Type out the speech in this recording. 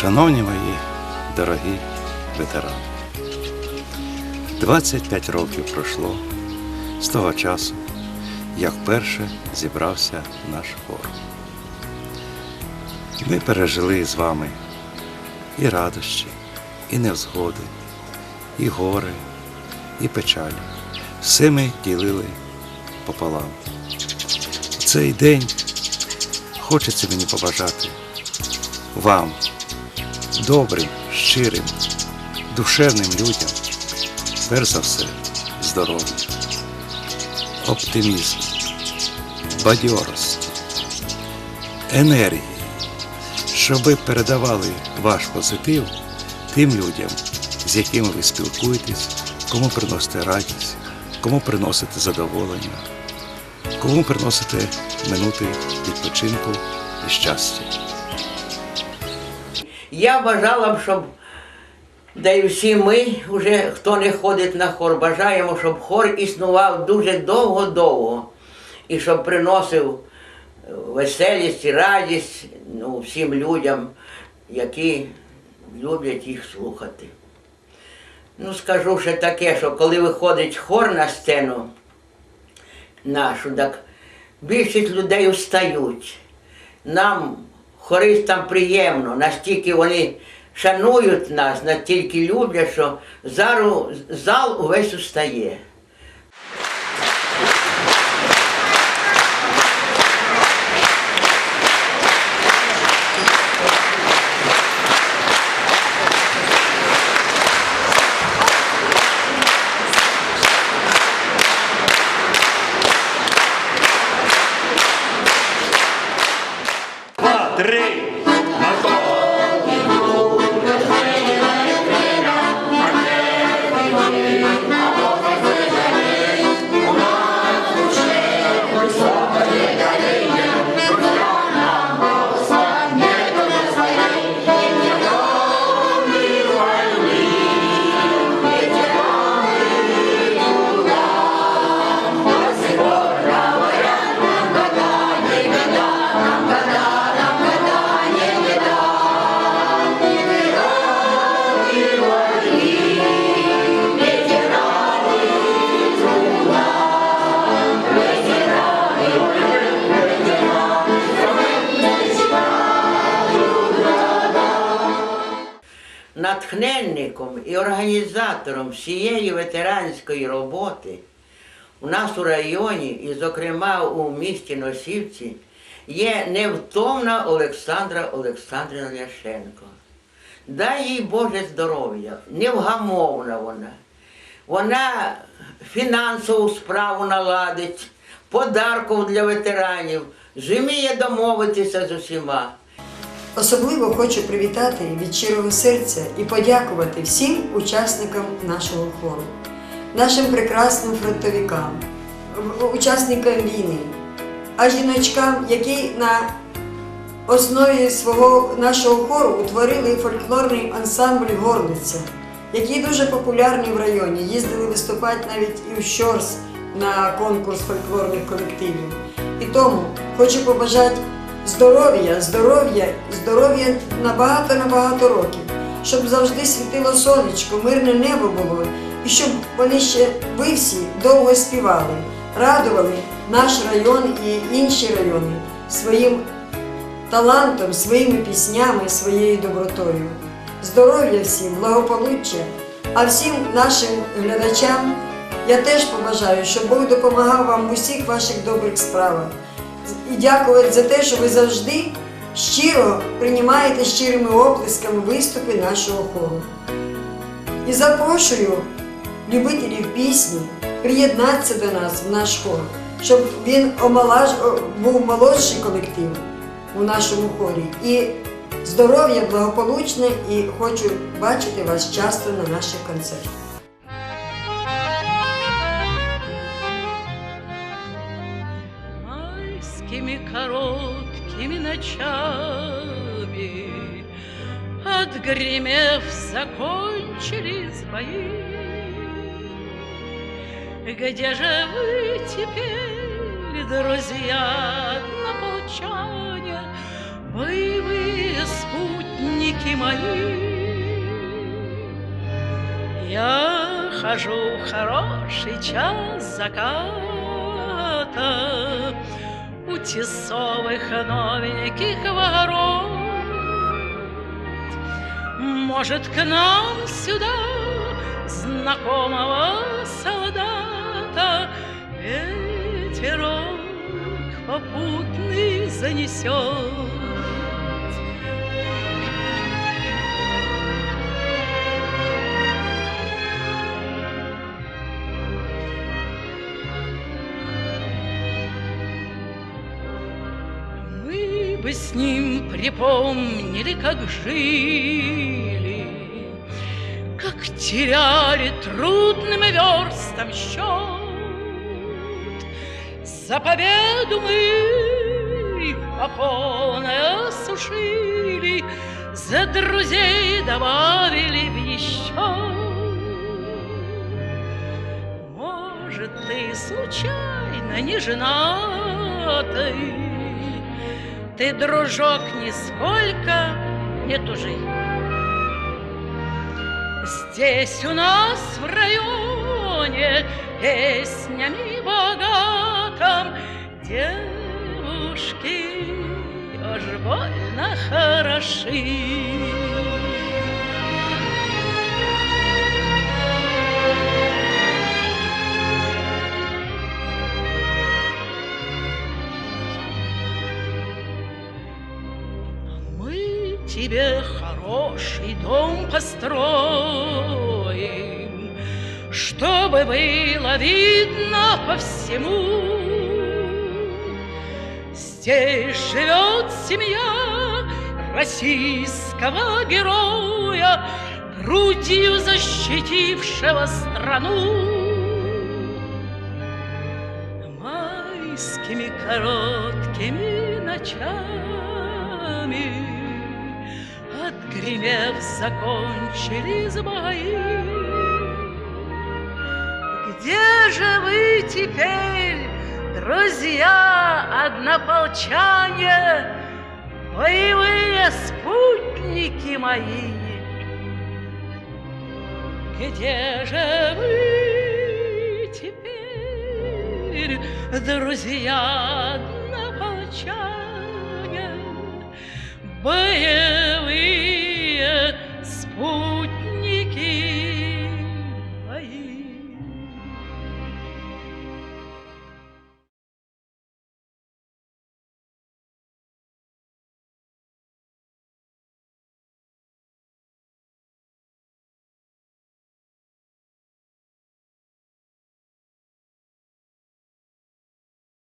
Шановні мої дорогі ветерани, 25 років пройшло з того часу, як вперше зібрався наш хор. Ми пережили з вами і радощі, і невзгоди, і гори, і печалі. Все ми ділили пополам. Цей день хочеться мені побажати вам, добрим, щирим, душевним людям, перш за все, здоров'я, оптимізму, бадьорості, енергії, щоб ви передавали ваш позитив тим людям, з якими ви спілкуєтесь, кому приносите радість, кому приносите задоволення, кому приносите минути відпочинку і щастя. Я бажала б, щоб да і всі ми, вже хто не ходить на хор, бажаємо, щоб хор існував дуже довго-довго і щоб приносив е, веселість і радість ну, всім людям, які люблять їх слухати. Ну, скажу ще таке, що коли виходить хор на сцену нашу, так більшість людей устають. Нам, хористам, приємно, настільки вони шанують нас, настільки люблять, що зал увесь устає. Натхненником і організатором всієї ветеранської роботи у нас у районі, і, зокрема, у місті Носівці, є невтомна Олександра Олександрівна Ляшенко. Дай їй Боже здоров'я, невгамовна вона. Вона фінансову справу наладить, подарків для ветеранів, зуміє домовитися з усіма. Особливо хочу привітати від щирого серця і подякувати всім учасникам нашого хору, нашим прекрасним фронтовикам, учасникам війни, а жіночкам, які на основі свого нашого хору утворили фольклорний ансамбль Горлиця, який дуже популярний в районі. Їздили виступати навіть і в Щорс на конкурс фольклорних колективів. І тому хочу побажати здоров'я, здоров'я, здоров'я на багато на багато років, щоб завжди світило сонечко, мирне небо було, і щоб вони ще ви всі довго співали, радували наш район і інші райони своїм талантом, своїми піснями, своєю добротою. Здоров'я всім, благополуччя, а всім нашим глядачам я теж побажаю, щоб Бог допомагав вам в усіх ваших добрих справах. І дякувати за те, що ви завжди щиро приймаєте щирими оплесками виступи нашого хору. І запрошую любителів пісні приєднатися до нас в наш хор, щоб він омалаж... був молодший колектив у нашому хорі. І здоров'я благополучне, і хочу бачити вас часто на наших концертах. Майскими короткими ночами Отгремев, закончились бои. Где же вы теперь, друзья, на полчане, Боевые спутники мои. Я хожу хороший час заката У тесовых новеньких ворот. Может, к нам сюда знакомого солдата Ветерок попутный занесет. Бы с ним припомнили, как жили, Как теряли трудным верстом счет. За победу мы по полной осушили, За друзей добавили в еще. Может, ты случайно не женатый, Ты, дружок, нисколько не тужи. Здесь у нас в районе песнями богатым Девушки уж больно хороши. Тебе хороший дом построим, Чтобы было видно по всему. Здесь живет семья российского героя, Грудью защитившего страну. майскими короткими ночами Отгремев, закончились бои. Где же вы теперь, друзья, однополчане, Боевые спутники мои? Где же вы теперь, друзья однополчане, боевые